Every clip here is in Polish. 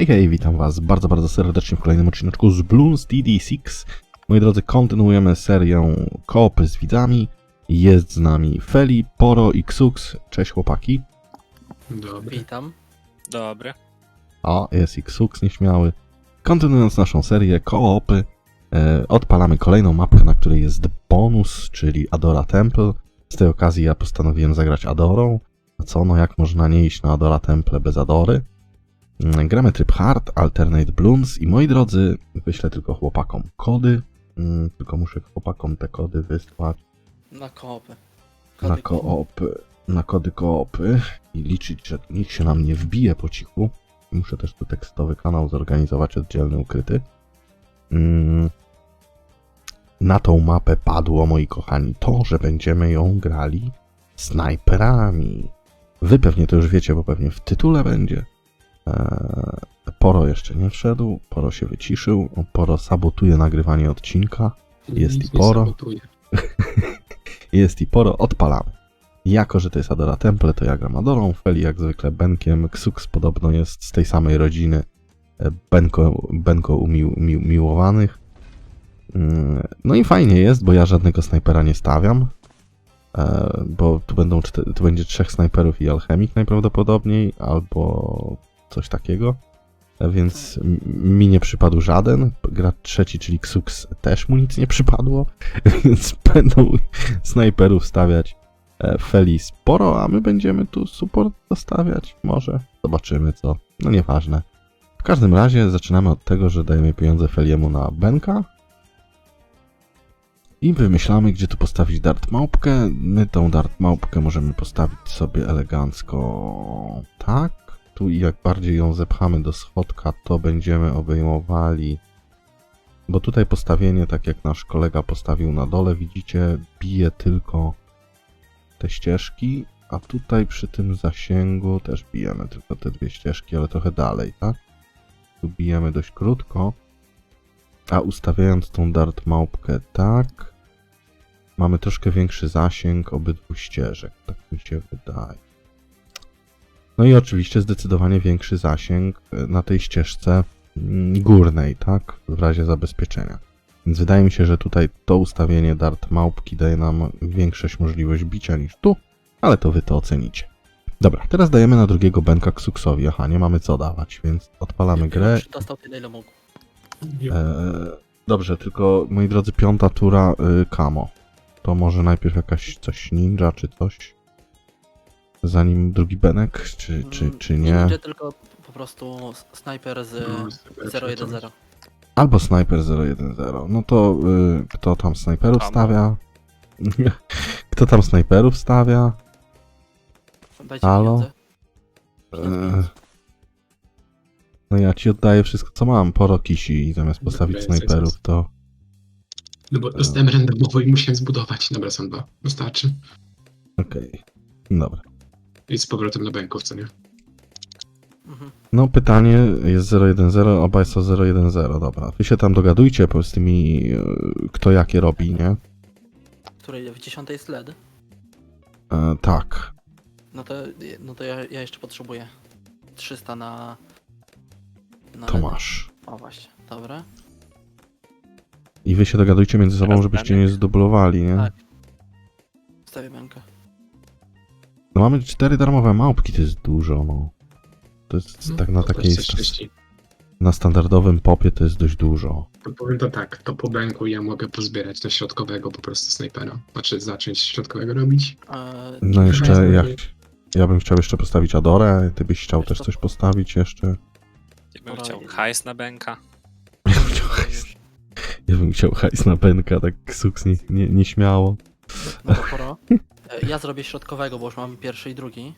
Hej, hej, witam was bardzo, bardzo serdecznie w kolejnym odcinku z Bloons DD6. Moi drodzy, kontynuujemy serię koopy z widzami. Jest z nami Feli, Poro i Xux. Cześć chłopaki. Dobry. Witam. Dobry. O, jest i Xux nieśmiały. Kontynuując naszą serię koopy, e, odpalamy kolejną mapkę, na której jest bonus, czyli Adora Temple. Z tej okazji ja postanowiłem zagrać Adorą. A co, no jak można nie iść na Adora Temple bez Adory? Mm, Gramy tryb Hard, Alternate Bloons i moi drodzy, wyślę tylko chłopakom kody. Mm, Tylko muszę chłopakom te kody wysłać Na koopy. na Kody koopy, na kody koopy i liczyć, że nikt się nam nie wbije po cichu. Muszę też tu tekstowy kanał zorganizować oddzielny, ukryty. Mm. Na tą mapę padło, moi kochani, to, że będziemy ją grali snajperami. Wy pewnie to już wiecie, bo pewnie w tytule będzie. Eee, Poro jeszcze nie wszedł, Poro się wyciszył, Poro sabotuje nagrywanie odcinka. Jest i poro. Jest i poro, odpalamy. Jako, że to jest Adora Temple, to ja gram Adorą, Feli jak zwykle Benkiem, Ksux podobno jest z tej samej rodziny e, Benko, Benko umił, miłowanych. Mm, No i fajnie jest, bo ja żadnego snajpera nie stawiam, e, bo tu, będą tu będzie trzech snajperów i alchemik najprawdopodobniej, albo coś takiego. E, Więc mi nie przypadł żaden. Gracz trzeci, czyli Xux, też mu nic nie przypadło, więc będą snajperów stawiać e, Feli sporo, a my będziemy tu support dostawiać. Może zobaczymy co. No nieważne. W każdym razie zaczynamy od tego, że dajemy pieniądze Feliemu na Benka. I wymyślamy, gdzie tu postawić dart małpkę. My tą dart małpkę możemy postawić sobie elegancko tak. I jak bardziej ją zepchamy do schodka, to będziemy obejmowali bo tutaj postawienie, tak jak nasz kolega postawił na dole, widzicie, bije tylko te ścieżki, a tutaj przy tym zasięgu też bijemy tylko te dwie ścieżki, ale trochę dalej, tak? Tu bijemy dość krótko, a ustawiając tą dart małpkę tak, mamy troszkę większy zasięg obydwu ścieżek, tak mi się wydaje. No i oczywiście zdecydowanie większy zasięg e, na tej ścieżce mm, górnej, tak? W razie zabezpieczenia. Więc wydaje mi się, że tutaj to ustawienie dart małpki daje nam większość możliwość bicia niż tu, ale to wy to ocenicie. Dobra, teraz dajemy na drugiego Benka Ksuxowi. Aha, nie mamy co dawać, więc odpalamy grę. Dostał tyle, ile mógł. Eee, dobrze, tylko moi drodzy, piąta tura y, Kamo. To może najpierw jakaś coś ninja czy coś? Zanim drugi Benek, czy, czy, Mm, czy nie? Idzie tylko po prostu snajper z No, super, 010. Albo Sniper 010. No to y, kto tam snajperów Kamo. stawia? kto tam snajperów stawia? Dajcie Halo? pieniądze. Eee, no ja ci oddaję wszystko co mam, poro kisi i zamiast postawić Dobra, jest, snajperów jest. to... No bo dostałem randomowo i musiałem zbudować. Dobra, są dwa. Wystarczy. Okej, dobra. I z powrotem na bęków, co nie? Mhm. No pytanie jest 010, oba są 010, dobra. Wy się tam dogadujcie po z tymi, y, kto jakie robi, nie? Której w 10 jest LED. E, tak. No to, no to ja, ja jeszcze potrzebuję 300 na... na To LED. masz. O właśnie, dobra. I wy się dogadujcie między sobą, Teraz żebyście nie zdublowali, nie? Tak. Stawię bękę. No mamy cztery darmowe małpki, to jest dużo, no. To jest No, tak na to takiej, coś szczęści. na standardowym popie to jest dość dużo. To powiem to tak, to po bęku ja mogę pozbierać na środkowego po prostu snajpera. Znaczy zacząć środkowego robić. Eee, No jeszcze ja, ja bym chciał jeszcze postawić Adorę, ty byś chciał też coś postawić jeszcze. Ja bym Pora- chciał hajs na bęka. Ja bym chciał hajs, ja bym chciał hajs na Benka, tak suks nie, nie, nie śmiało. No to poro. E, Ja zrobię środkowego, bo już mam pierwszy i drugi.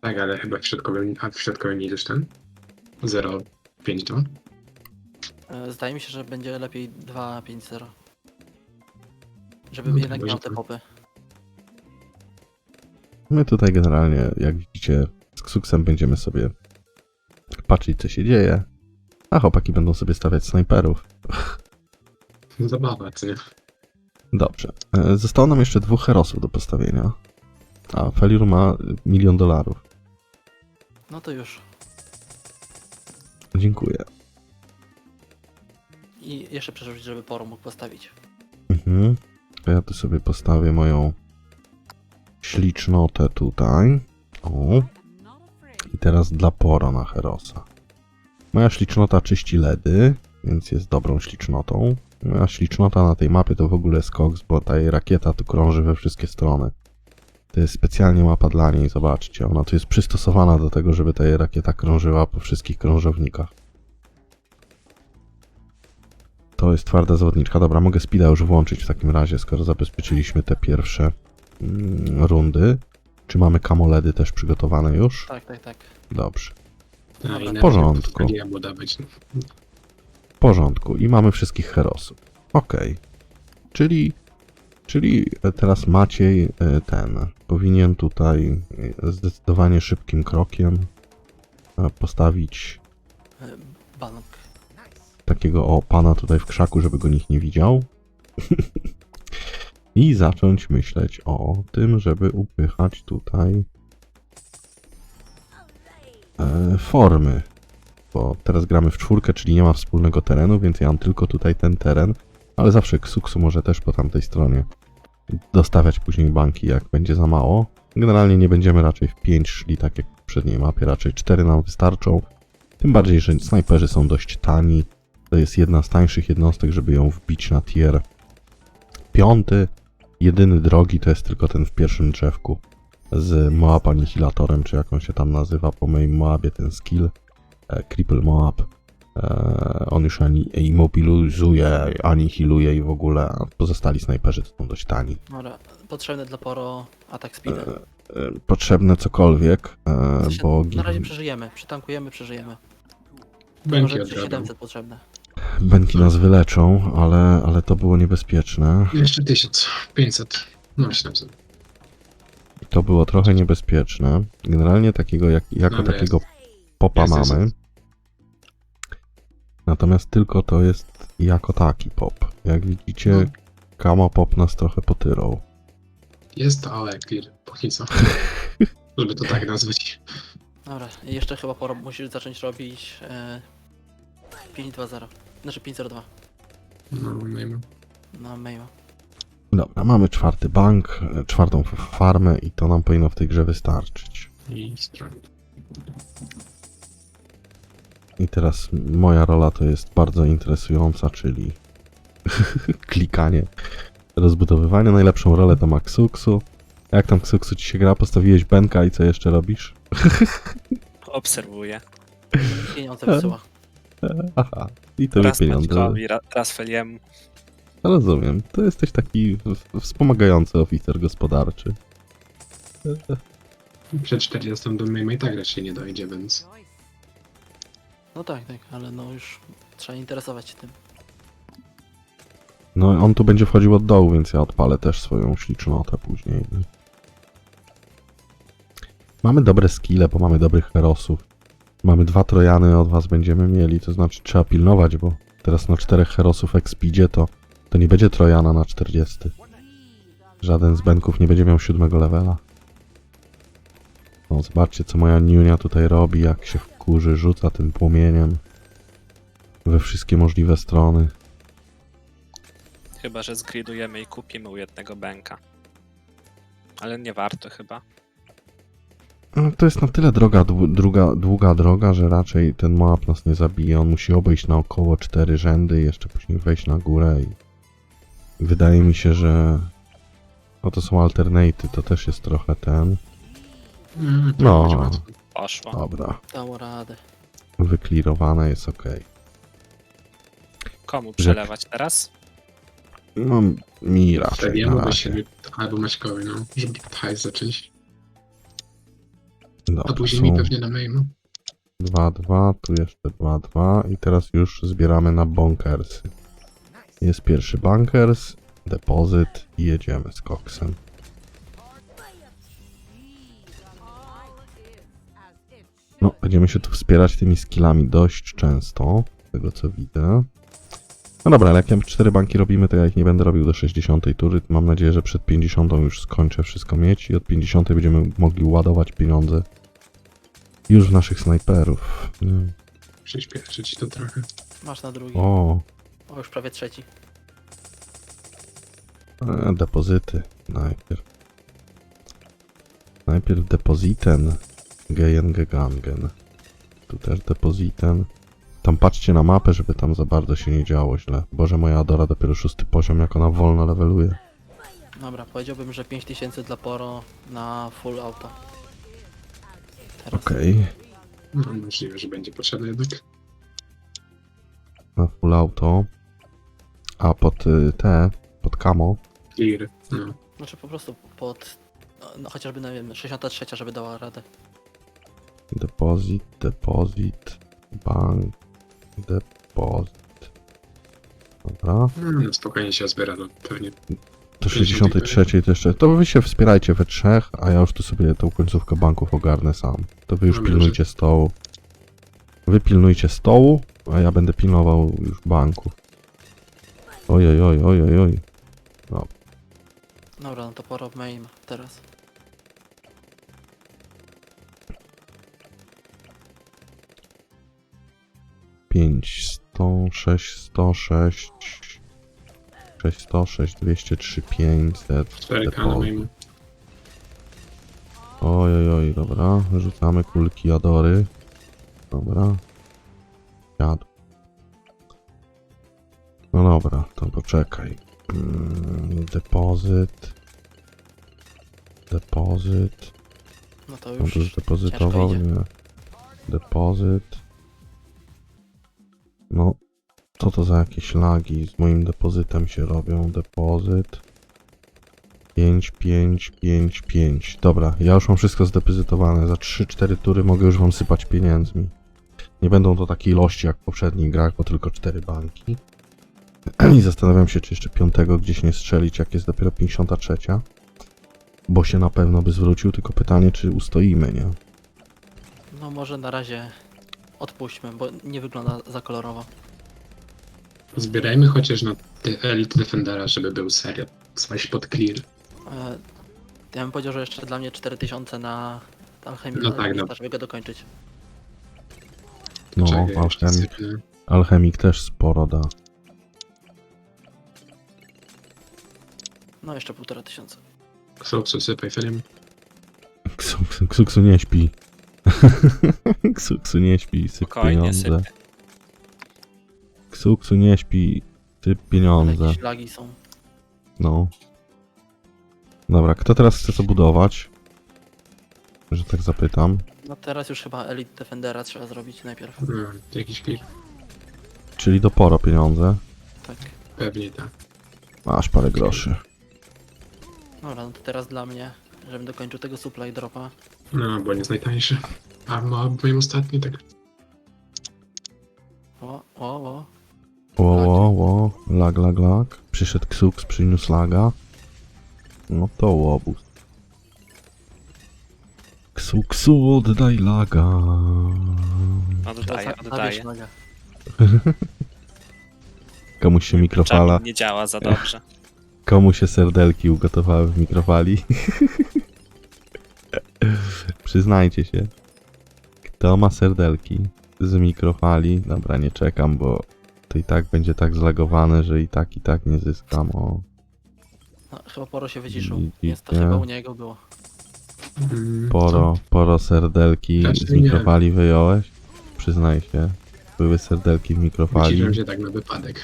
Tak, ale chyba w środkowym, a w środkowym nie idziesz ten? 0,52? E, Zdaje mi się, że będzie lepiej 2-5-0. Żeby No jednak może miał te tak. popy. My tutaj generalnie, jak widzicie, z Ksuksem będziemy sobie patrzeć, co się dzieje, a chłopaki będą sobie stawiać snajperów. Zabawa, co nie? Dobrze. E, Zostało nam jeszcze dwóch herosów do postawienia. A Felur ma milion dolarów. No to już. Dziękuję. I jeszcze przerzucić, żeby poro mógł postawić. Mhm. To ja tu sobie postawię moją ślicznotę tutaj. O. I teraz dla poro na Herosa. Moja ślicznota czyści LEDy, więc jest dobrą ślicznotą. Moja ślicznota na tej mapie to w ogóle jest koks, bo ta jej rakieta tu krąży we wszystkie strony. To jest specjalnie mapa dla niej, zobaczcie. Ona tu jest przystosowana do tego, żeby ta jej rakieta krążyła po wszystkich krążownikach. To jest twarda zawodniczka. Dobra, mogę speeda już włączyć w takim razie, skoro zabezpieczyliśmy te pierwsze mm, rundy. Czy mamy kamoledy też przygotowane już? Tak, tak, tak. Dobrze. A, i W porządku. Nie. W porządku. I mamy wszystkich herosów. Okej. Czyli, czyli teraz Maciej e, ten powinien tutaj e, zdecydowanie szybkim krokiem e, postawić Bank. takiego o pana tutaj w krzaku, żeby go nikt nie widział. I zacząć myśleć o tym, żeby upychać tutaj formy. Bo teraz gramy w czwórkę, czyli nie ma wspólnego terenu, więc ja mam tylko tutaj ten teren, ale zawsze Ksuksu może też po tamtej stronie dostawiać później banki, jak będzie za mało. Generalnie nie będziemy raczej w 5 szli, tak jak w poprzedniej mapie, raczej 4 nam wystarczą. Tym bardziej, że snajperzy są dość tani. To jest jedna z tańszych jednostek, żeby ją wbić na tier piąty. Jedyny drogi to jest tylko ten w pierwszym drzewku z Moab Anihilatorem, czy jak on się tam nazywa po moim Moabie, ten skill. E, Cripple Moab. E, on już ani immobilizuje, anihiluje i w ogóle, pozostali snajperzy to są dość tani. Dobra, potrzebny dla poro atak speeda. E, potrzebne cokolwiek, sensie, bo Na razie przeżyjemy, przytankujemy, przeżyjemy. Będzie Może od razu. 700 potrzebne. Benki nas wyleczą, ale, ale to było niebezpieczne. Jeszcze 1500. No 700. To było trochę niebezpieczne. Generalnie takiego jak, jako Dobra, takiego popa Jest, mamy. jest. Natomiast tylko to jest jako taki pop. Jak widzicie, No. Kama pop nas trochę potyrał. Jest to ale clear. Póki co. Żeby to tak nazwać. Dobra, i jeszcze chyba poro musisz zacząć robić e, 5-2-0. Znaczy 5-0-2 No, miejmy. na maila. Dobra, mamy czwarty bank, e, czwartą farmę i to nam powinno w tej grze wystarczyć. I. I teraz moja rola to jest bardzo interesująca, czyli klikanie, rozbudowywanie. Najlepszą rolę to ma Ksuksu. Jak tam Ksuksu ci się gra? Postawiłeś Benka i co jeszcze robisz? Obserwuję. Pieniądze wysyła. Aha, i to Raz pieniądze. Maćkowi, ra- raz Feliemu. Rozumiem, to jesteś taki wspomagający oficer gospodarczy. Przed 40 do i tak raczej nie dojdzie, więc. No tak, tak, ale no już trzeba interesować się tym. No on tu będzie wchodził od dołu, więc ja odpalę też swoją ślicznotę później. Mamy dobre skille, bo mamy dobrych herosów. Mamy dwa trojany od was będziemy mieli, to znaczy trzeba pilnować, bo teraz na czterech herosów expidzie to, to nie będzie trojana na 40. Żaden z benków nie będzie miał siódmego levela. No zobaczcie co moja niunia tutaj robi, jak się wkurzy, rzuca tym płomieniem we wszystkie możliwe strony. Chyba, że zgridujemy i kupimy u jednego bęka. Ale nie warto chyba. No, To jest na tyle droga, druga, długa droga, że raczej ten map nas nie zabije. On musi obejść naokoło cztery rzędy i jeszcze później wejść na górę i wydaje mi się, że no to są alternaty, to też jest trochę ten. Mm, No. Poszło. Dobra, Dało radę. wyklirowane jest ok. Komu przelewać teraz? No mi raczej na mógłby razie. się albo Maćkowi, no, żeby hajs zacząć. A Dobra, później mi są pewnie na Maymu. 2-2, tu jeszcze 2-2 i teraz już zbieramy na bunkersy. Jest pierwszy bunkers, depozyt i jedziemy z koksem. No, będziemy się tu wspierać tymi skillami dość często, z tego co widzę. No dobra, ale jak ja 4 banki robimy, to ja ich nie będę robił do 60 tury. Mam nadzieję, że przed 50 już skończę wszystko mieć i od 50 będziemy mogli ładować pieniądze już w naszych snajperów. Nie. Przyspieszę ci to trochę. Masz na drugi. O, O, już prawie trzeci. e, depozyty najpierw. Najpierw depozyten. Gejen gegangen. Tu też depozyten. Tam patrzcie na mapę, żeby tam za bardzo się nie działo źle. Boże, moja Adora dopiero szósty poziom, jak ona wolno leveluje. Dobra, powiedziałbym, że 5000 dla Poro na full auto. Teraz. Okej. No, możliwe, że będzie potrzebne jednak. Na full auto. A pod y, te, pod camo. Clear. No. Znaczy po prostu pod. No, no chociażby na wiem, 63, żeby dała radę. Depozyt, depozyt, bank, depozyt. Dobra. no spokojnie się zbiera, no pewnie. Do 63 to jeszcze. To wy się wspierajcie we trzech, a ja już tu sobie tą końcówkę banków ogarnę sam. To wy już Dobrze. pilnujcie stołu. Wy pilnujcie stołu, a ja będę pilnował już banków. Oj, oj, oj, oj, oj, oj. Dobra, no to Poro w main teraz. Pięć, sto, sześć, sto, sześć, sześć, sto, sześć, dwieście, trzy, pięćset. 4K na moim. Oj, oj, oj, dobra. Rzucamy kulki Adory. Dobra. Jadł. No dobra, to poczekaj. Mm, depozyt. Depozyt. No to On już. tu już depozytował? Nie. Depozyt. Co to za jakieś lagi z moim depozytem się robią? Depozyt. 5, 5, 5, 5. Dobra, ja już mam wszystko zdepozytowane. Za 3-4 tury mogę już wam sypać pieniędzmi. Nie będą to takie ilości jak w poprzednich grach, bo tylko 4 banki. I zastanawiam się, czy jeszcze piątego gdzieś nie strzelić, jak jest dopiero 53. Bo się na pewno by zwrócił, tylko pytanie, czy ustoimy, nie? No może na razie odpuśćmy, bo nie wygląda za kolorowo. Zbierajmy chociaż na te Elite Defendera, żeby był serio. Coś pod clear. E, ja bym powiedział, że jeszcze dla mnie 4000 na alchemię, No tak, no. żeby go dokończyć. No, Czekaj, jeszcze alchemik, sypnę. alchemik też sporo da. No jeszcze półtora tysiąca. Ksoksu sypaj film. Ksuksu, Ksuksu nie śpi. Ksuksu nie śpi, syp Spokojnie, pieniądze. sypie. Ksuksu nie śpi, syp pieniądze. Jakieś lagi są. No. Dobra, kto teraz chce co budować? Że tak zapytam. No teraz już chyba Elite Defendera trzeba zrobić najpierw. No, jakiś clear. Czyli do poro pieniądze. Tak. Pewnie tak. Masz parę groszy. Dobra, no to teraz dla mnie, żebym dokończył tego supply dropa. No, bo nie jest najtańszy. A ma moim ostatni tak. O, o, o. Ło, ło, ło. Lag, lag, lag. Przyszedł Ksuks, przyniósł laga. No to łobuz. Ksuksu, oddaj laga. Oddaję, oddaję. Komuś się mikrofala, nie działa za dobrze. komu się serdelki ugotowały w mikrofali. Przyznajcie się. Kto ma serdelki z mikrofali? Dobra, nie czekam, bo to i tak będzie tak zlagowane, że i tak, i tak nie zyskam. O, No, chyba Poro się wyciszył, Widzicie? więc to chyba u niego było. Mm, poro, poro serdelki Znaczy z nie. mikrofali wyjąłeś? Przyznaj się. Były serdelki w co? mikrofali. Wyciszyłem się tak na wypadek.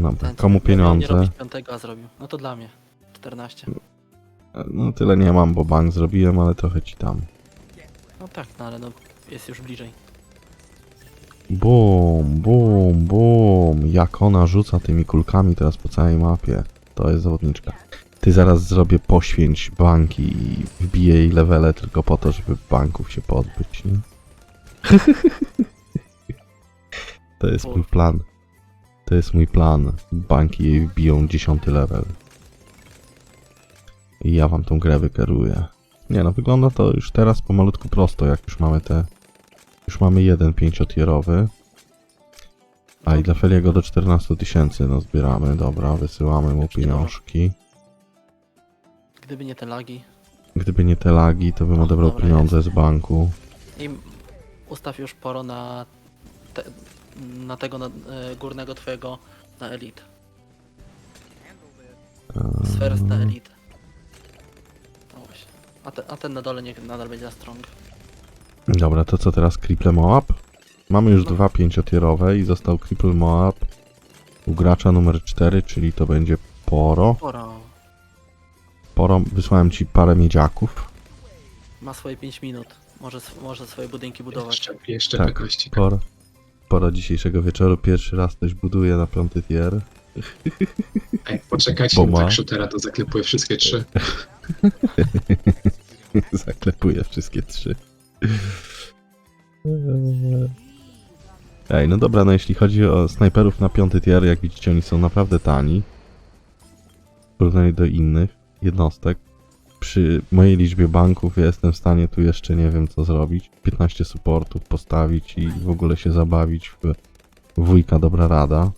Dobra, Ten, co komu miał Nie pieniądze? robić piątego, a zrobił. No to dla mnie. 14. No tyle nie mam, bo bank zrobiłem, ale trochę ci tam. No tak, no ale no jest już bliżej. Bum, bum, bum. Jak ona rzuca tymi kulkami teraz po całej mapie. To jest zawodniczka. Ty zaraz zrobię poświęć banki i wbiję jej levele tylko po to, żeby banków się pozbyć, nie? to jest mój plan. To jest mój plan. Banki jej wbiją dziesiąty level. I ja wam tą grę wykieruję. Nie no, wygląda to już teraz pomalutku prosto, jak już mamy te już mamy jeden pięciotierowy. A i dla Feliego do 14 tysięcy no zbieramy, dobra, wysyłamy mu pieniążki. Gdyby nie te lagi. Gdyby nie te lagi, to bym O, odebrał dobra, pieniądze z banku. I ustaw już poro na, te, na tego na, e, górnego twojego na elite. Sferę na elite. No właśnie. A, te, a ten na dole niech nadal będzie na strong. Dobra, to co teraz? Cripple Moab? Mamy już dwa pięciotierowe i został Cripple Moab u gracza numer 4, czyli to będzie Poro. Poro Poro, wysłałem ci parę miedziaków. ma swoje 5 minut. Może, sw- może swoje budynki budować. Jeszcze, jeszcze Tak. Poro. Poro dzisiejszego wieczoru pierwszy raz coś buduje na piąty tier. Ej, poczekajcie, Bo bo ma. tak shootera to zaklepuję wszystkie trzy. Zaklepuję wszystkie trzy. Ej, no dobra, no jeśli chodzi o snajperów na piąty tier, jak widzicie, oni są naprawdę tani. W porównaniu do innych jednostek. Przy mojej liczbie banków ja jestem w stanie tu jeszcze nie wiem co zrobić. 15 supportów postawić i w ogóle się zabawić w wujka dobra rada.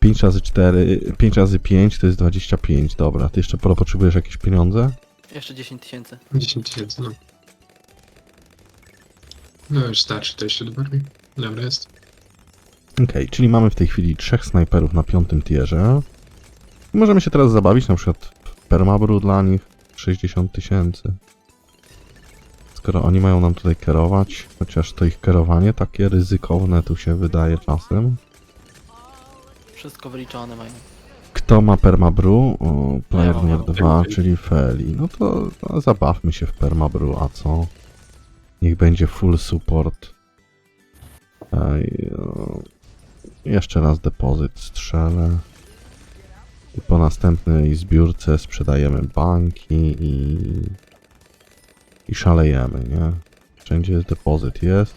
5 razy 4, 5 razy 5 to jest 25, dobra. Ty jeszcze potrzebujesz jakieś pieniądze? Jeszcze 10 tysięcy. 10 tysięcy, no. Już starczy, to jeszcze dwa. Dobra jest. Okej, czyli mamy w tej chwili trzech snajperów na piątym tierze. Możemy się teraz zabawić na przykład w permabru dla nich 60 tysięcy. Skoro oni mają nam tutaj kierować, chociaż to ich kierowanie takie ryzykowne tu się wydaje czasem. Wszystko wyliczone mają. Kto ma permabru? O, Pioneer Ja, 2, Feli. czyli Feli. No to no, zabawmy się w permabru, a co? Niech będzie full support. Jeszcze raz depozyt strzelę. I po następnej zbiórce sprzedajemy banki i... I szalejemy, nie? Wszędzie jest depozyt, jest.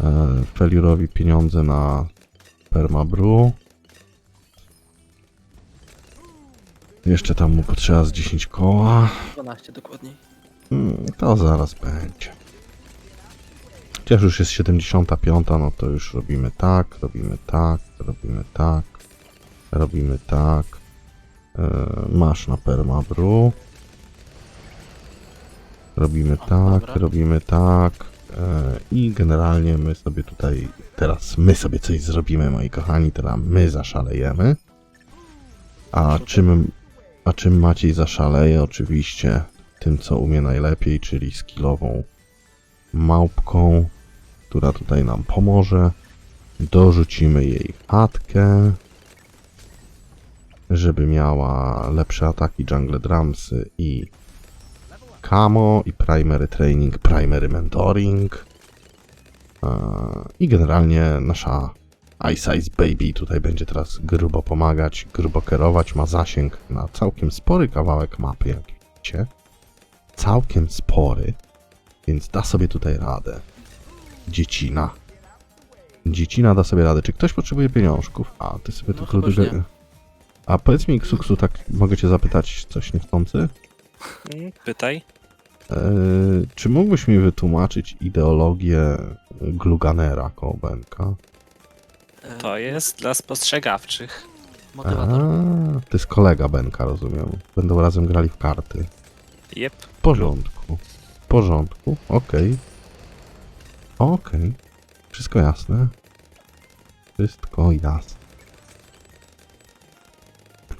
E, Feliurowi pieniądze na permabru. Jeszcze tam mu potrzeba z 10 koła. 12 dokładniej. Hmm, To zaraz będzie. Chociaż już jest 75, no to już robimy tak, robimy tak, robimy tak, robimy tak. E, masz na permabru. Robimy O, tak, dobra. robimy tak. E, I generalnie my sobie tutaj, teraz my sobie coś zrobimy, moi kochani, teraz my zaszalejemy. A czym, a czym Maciej zaszaleje? Oczywiście tym, co umie najlepiej, czyli skillową małpką, która tutaj nam pomoże. Dorzucimy jej chatkę, żeby miała lepsze ataki Jungle Drumsy i Camo i Primary Training, Primary Mentoring. Eee, I generalnie nasza Ice Ice Baby tutaj będzie teraz grubo pomagać, grubo kierować, ma zasięg na całkiem spory kawałek mapy, jak widzicie. Całkiem spory, więc da sobie tutaj radę. Dziecina. Dziecina da sobie radę. Czy ktoś potrzebuje pieniążków? A, ty sobie No tylko nie. A powiedz mi, Ksuksu, tak mogę cię zapytać coś niechcący? Mm, Pytaj. Eee, czy mógłbyś mi wytłumaczyć ideologię Gluganera Kołbenka? E, To jest dla spostrzegawczych. Motywator. A, to jest kolega Benka, rozumiem. Będą razem grali w karty. Jep. W porządku. Porządku, okej. Okej. Wszystko jasne. Wszystko jasne.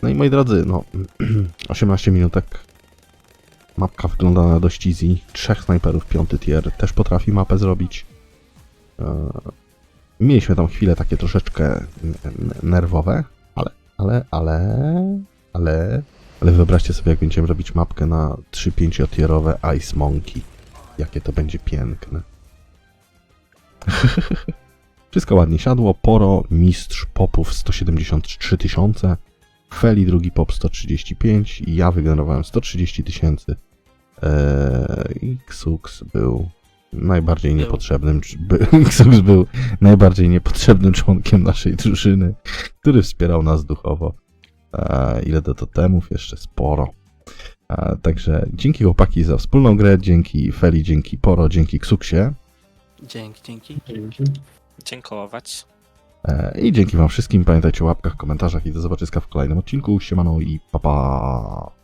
No i moi drodzy, no 18 minutek. Mapka wygląda na dość easy. Trzech snajperów, piąty tier też potrafi mapę zrobić. Eee, mieliśmy tam chwilę takie troszeczkę nerwowe, ale, ale, ale, ale, ale wyobraźcie sobie, jak będziemy robić mapkę na 3-5 tierowe Ice Monkey. Jakie to będzie piękne. Wszystko ładnie siadło. Poro, mistrz popów 173 tysiące. Feli drugi pop 135 i ja wygenerowałem 130 tysięcy. Eee, I Xux był najbardziej Był. niepotrzebnym. By, Xux był najbardziej niepotrzebnym członkiem naszej drużyny, który wspierał nas duchowo. Ile do totemów? Jeszcze sporo. Także dzięki chłopaki za wspólną grę, dzięki Feli, dzięki Poro, dzięki Xuksie. Dzięki, dzięki. Dzięki. Dziękować. E, I dzięki wam wszystkim. Pamiętajcie o łapkach, komentarzach i do zobaczyska w kolejnym odcinku. Siemano i pa pa.